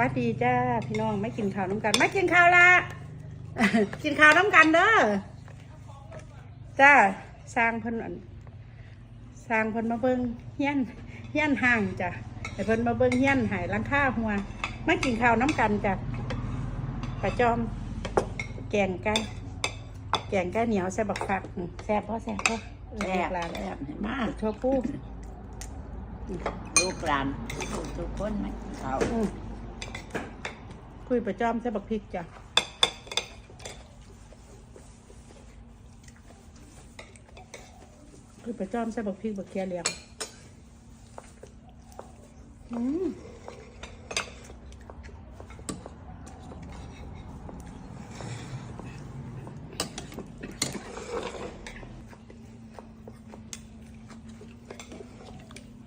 หวัดดีจ้าพี่น้องไม่กินข้าวน้ำกัน ไม่กินข้าวละกินข้าวน้ำกันเด้อจ้าสร้างเพิ่นอั่นสร้างเพิ่นมาเบิ่งเฮียนเฮียนห่างจ้ะให้เพิ่นมาเบิ่งเฮียนหายหลังค่าหัวไม่กินข้าวน้ำกันจ้ะปลาจอม แกงไก่แกงไก่เหนียวใส่บักฟักอืมแซ่บพ่แซ่บพ่แซ่บลาแล้แซ่วบมากโชว์ผู้ลูกหลานทุกคนไหมเขาอืม คุยประจอมใส่บักพริกจ้ะคุยประจอมใส่บักพริกบักเคียเหลียงอืม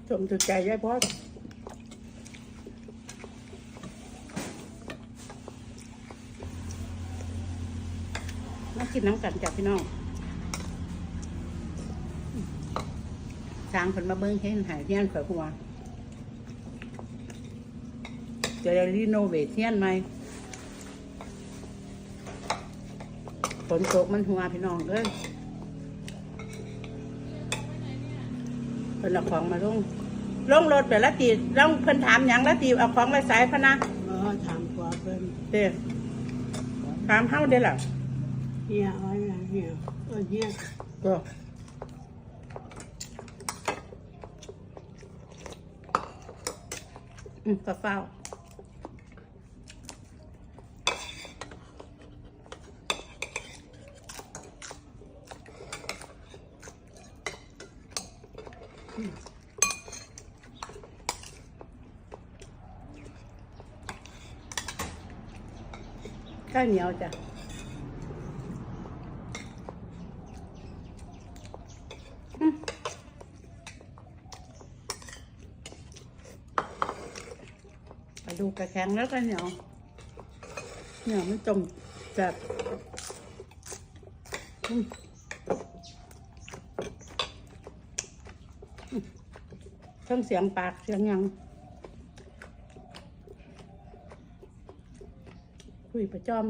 สมจุดใจยายพ่อ กินน้ำกันจ้ะพี่น้องทางคนมาเบิ้งเห็นหายเทียนข่อยหัวจะได้รีโนเวทเทียนไหมฝนตกมันหัวพี่น้องเลยเป็นเอาของมาลงลงรถไปละตีลงเพิ่นถามหยังละตีเอาของไปใส่พะนะเออถามกว่าเพิ่นเด้อถามเฮาเด้อล่ะเฮียเอ้ อยนะเฮียเออเฮียก็ มาอืมข้าวเหนียวจ้ะไปดูกระแข็งแล้วกันเหนียวเหนียวมันจมจัดเครื่องเสียงปากเสียงยังคุยประจอม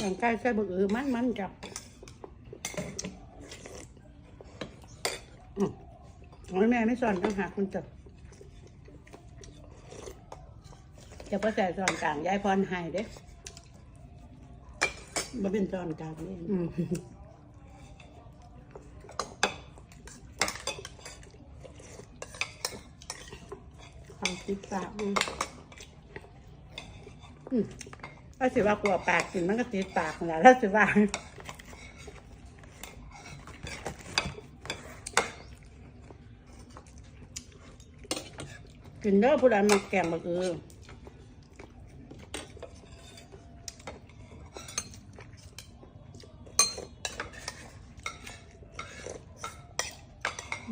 อย่างใกล้ใส่บึกอือมันมันจับอืมโอ้ยแม่ไม่สอนต้องหาคุณจับจะพ่อแต่สอนกลางยายพรใหายเด้บ่เป็นจอนกลางเลยอืมเขาติดปากนี่อืม ถ้าสิว่ากลัวปากกินมันก็ติดปากนะถ้าสิว่ากินเด้อผู้ใดมาแกงบักอือ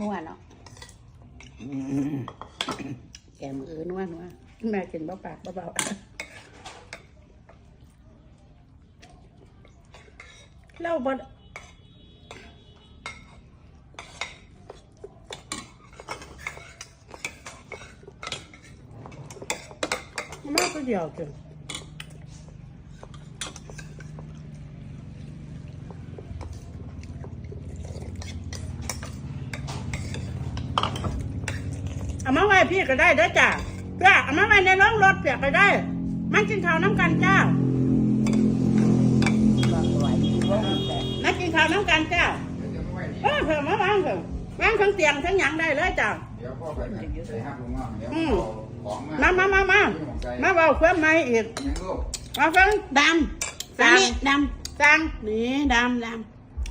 นัวเนาะแกมเออนัวนัวแม่กินเบาปากเบาๆ เล่าบดมากก็เดียวจ้ะเอามาไว้พี่ก็ได้เด้อจ้ะจ้าเอามาไว้ในรถรถเปียกก็ได้ มันกินข้าวน้ำกันจ้า นข้าวน้ำกันจ้าเออเพิ่มมาวางเพิ่มวางทั้งเตียงทั้งหยังได้เลยจ้าเดี๋ยวพ่อไปไหนไปห้างลงมาเดี๋ยวอืมเอาของมามามามามาเบาเคลื่อนไม้อีกยังลูกมาฟังดำจางนี่ดจางำนี่ดำด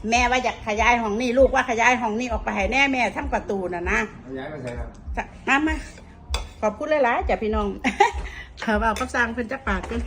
แม่ว่าอยากขยายห้องนี่ลูกว่าขยายห้องนี่ออกไปให้แน่แม่ทั้งประตูน่ะนะเอาย้ายมาใส่ครับมามาขอบคุณหลายๆจ้ะพี่น้องขอเบากับสร้างเพิ่นจักปากกัน